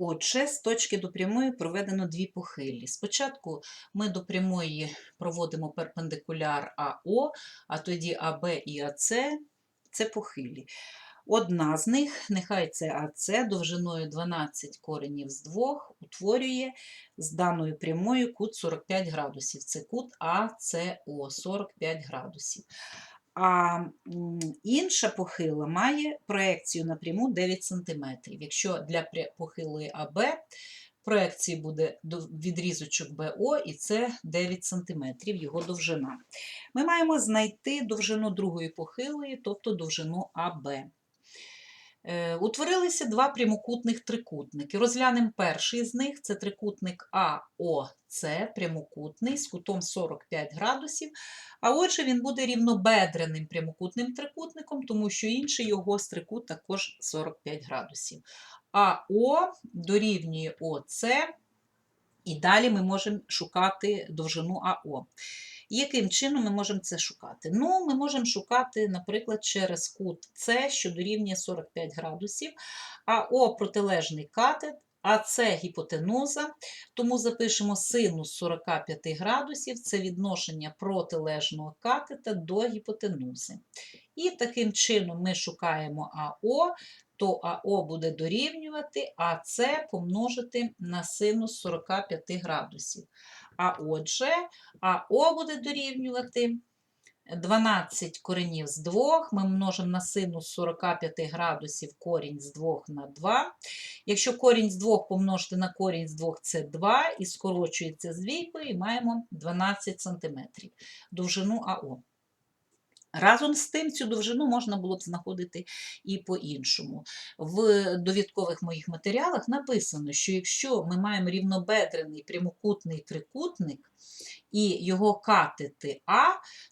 Отже, з точки до прямої проведено дві похилі. Спочатку ми до прямої проводимо перпендикуляр АО, а тоді АБ і АЦ це похилі. Одна з них, нехай це АЦ, довжиною 12 коренів з 2, утворює з даною прямою кут 45 градусів. Це кут АЦО 45 градусів. А інша похила має проекцію напряму 9 см. Якщо для похилої АБ проекції буде відрізочок БО, і це 9 см, його довжина. Ми маємо знайти довжину другої похилої, тобто довжину АБ. Е, Утворилися два прямокутних трикутники. Розглянемо перший з них це трикутник АОЦ, прямокутний з кутом 45 градусів. А отже, він буде рівнобедреним прямокутним трикутником, тому що інший його стрикут також 45 градусів. АО дорівнює ОЦ, і далі ми можемо шукати довжину АО. Яким чином ми можемо це шукати? Ну, ми можемо шукати, наприклад, через кут С, що дорівнює 45 градусів, АО протилежний катет, АС гіпотенуза, тому запишемо синус 45 градусів, це відношення протилежного катета до гіпотенузи. І таким чином ми шукаємо АО, то АО буде дорівнювати АС помножити на синус 45 градусів. А отже, АО буде дорівнювати 12 коренів з 2, ми множимо на синус 45 градусів корінь з 2 на 2. Якщо корінь з 2 помножити на корінь з 2 це 2, і скорочується з двійкою, і маємо 12 см довжину АО. Разом з тим, цю довжину можна було б знаходити і по-іншому. В довідкових моїх матеріалах написано, що якщо ми маємо рівнобедрений прямокутний трикутник і його катети А,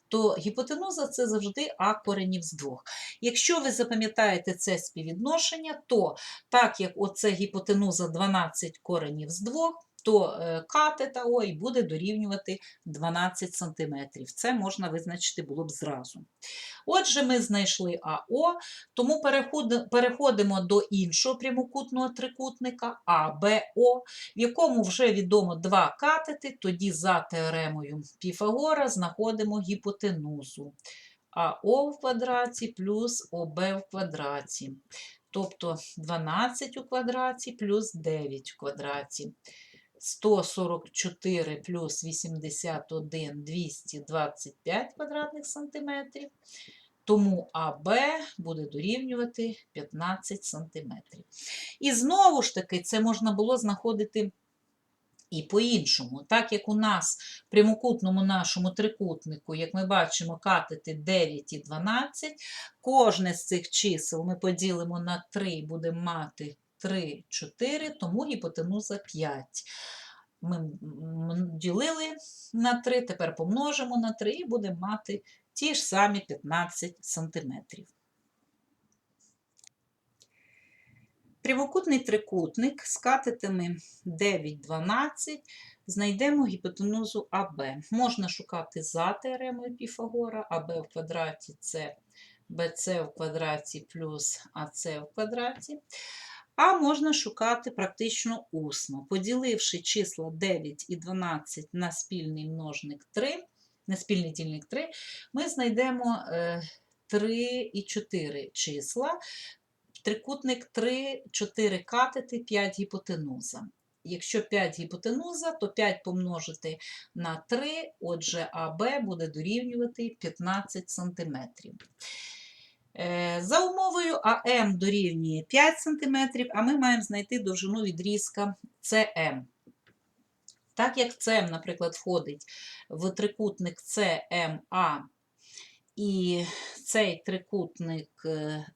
то гіпотенуза це завжди А коренів з двох. Якщо ви запам'ятаєте це співвідношення, то так як оце гіпотенуза 12 коренів з двох, то е, катета О і буде дорівнювати 12 см. Це можна визначити було б зразу. Отже, ми знайшли АО, тому переходимо до іншого прямокутного трикутника АБО, в якому вже відомо два катети, тоді за теоремою Піфагора знаходимо гіпотенузу. АО в квадраті плюс ОБ в квадраті. Тобто 12 у квадраті плюс 9 в квадраті. 144 плюс 81 225 квадратних сантиметрів. Тому АБ буде дорівнювати 15 сантиметрів. І знову ж таки, це можна було знаходити і по-іншому. Так як у нас в прямокутному нашому трикутнику, як ми бачимо, катети 9 і 12, кожне з цих чисел ми поділимо на 3 будемо мати 3, 4, тому гіпотенуза 5. Ми ділили на 3, тепер помножимо на 3 і будемо мати ті ж самі 15 сантиметрів. Прямокутний трикутник з катетами 9, 12 знайдемо гіпотенузу АБ. Можна шукати за теоремою Піфагора, АБ в квадраті це БЦ в квадраті плюс АЦ в квадраті. А можна шукати практично усно. Поділивши числа 9 і 12 на спільний множник 3, на спільний дільник 3, ми знайдемо е, 3 і 4 числа. Трикутник 3, 4 катети, 5 гіпотенуза. Якщо 5 гіпотенуза, то 5 помножити на 3, отже, АБ буде дорівнювати 15 см. Е, За умовою АМ дорівнює 5 см, а ми маємо знайти довжину відрізка СМ. Так як СМ, наприклад, входить в трикутник CMA, і цей трикутник е,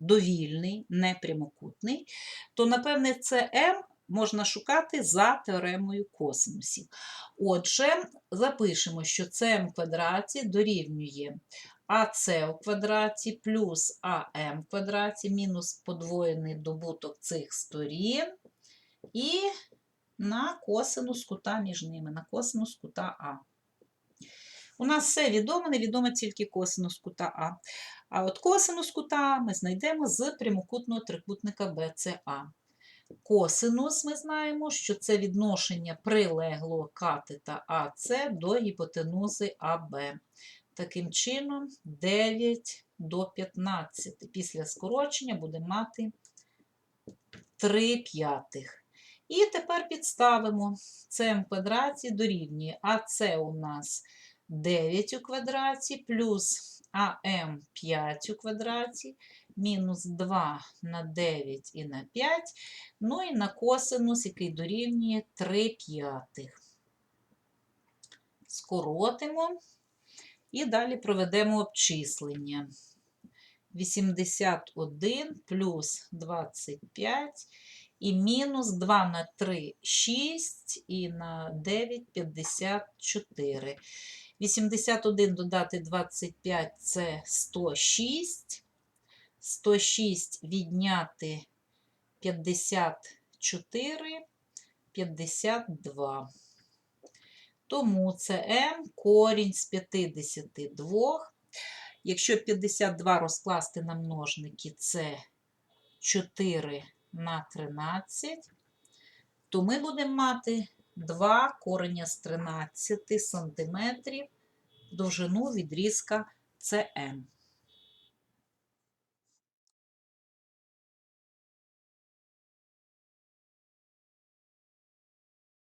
довільний, не прямокутний, то, напевне, СМ можна шукати за теоремою косинусів. Отже, запишемо, що СМ в квадраті дорівнює АС у квадраті плюс АМ в квадраті мінус подвоєний добуток цих сторін і на косинус кута між ними, на косинус кута А. У нас все відомо, невідомо тільки косинус кута А. А от косинус кута А ми знайдемо з прямокутного трикутника BCA. Косинус ми знаємо, що це відношення прилеглого катета АС до гіпотенузи АБ. Таким чином, 9 до 15. Після скорочення буде мати 3 п'ятих. І тепер підставимо С в квадраті дорівнює АС у нас 9 у квадраті плюс АМ 5 у квадраті мінус 2 на 9 і на 5, ну і на косинус, який дорівнює 3 п'ятих. Скоротимо і далі проведемо обчислення. 81 плюс 25 і мінус 2 на 3 – 6 і на 9 – 54. 81 додати 25 – це 106. 106 відняти 54 – 52. Тому це m корінь з 52. Якщо 52 розкласти на множники, це 4 на 13, то ми будемо мати 2 кореня з 13 сантиметрів довжину відрізка CM.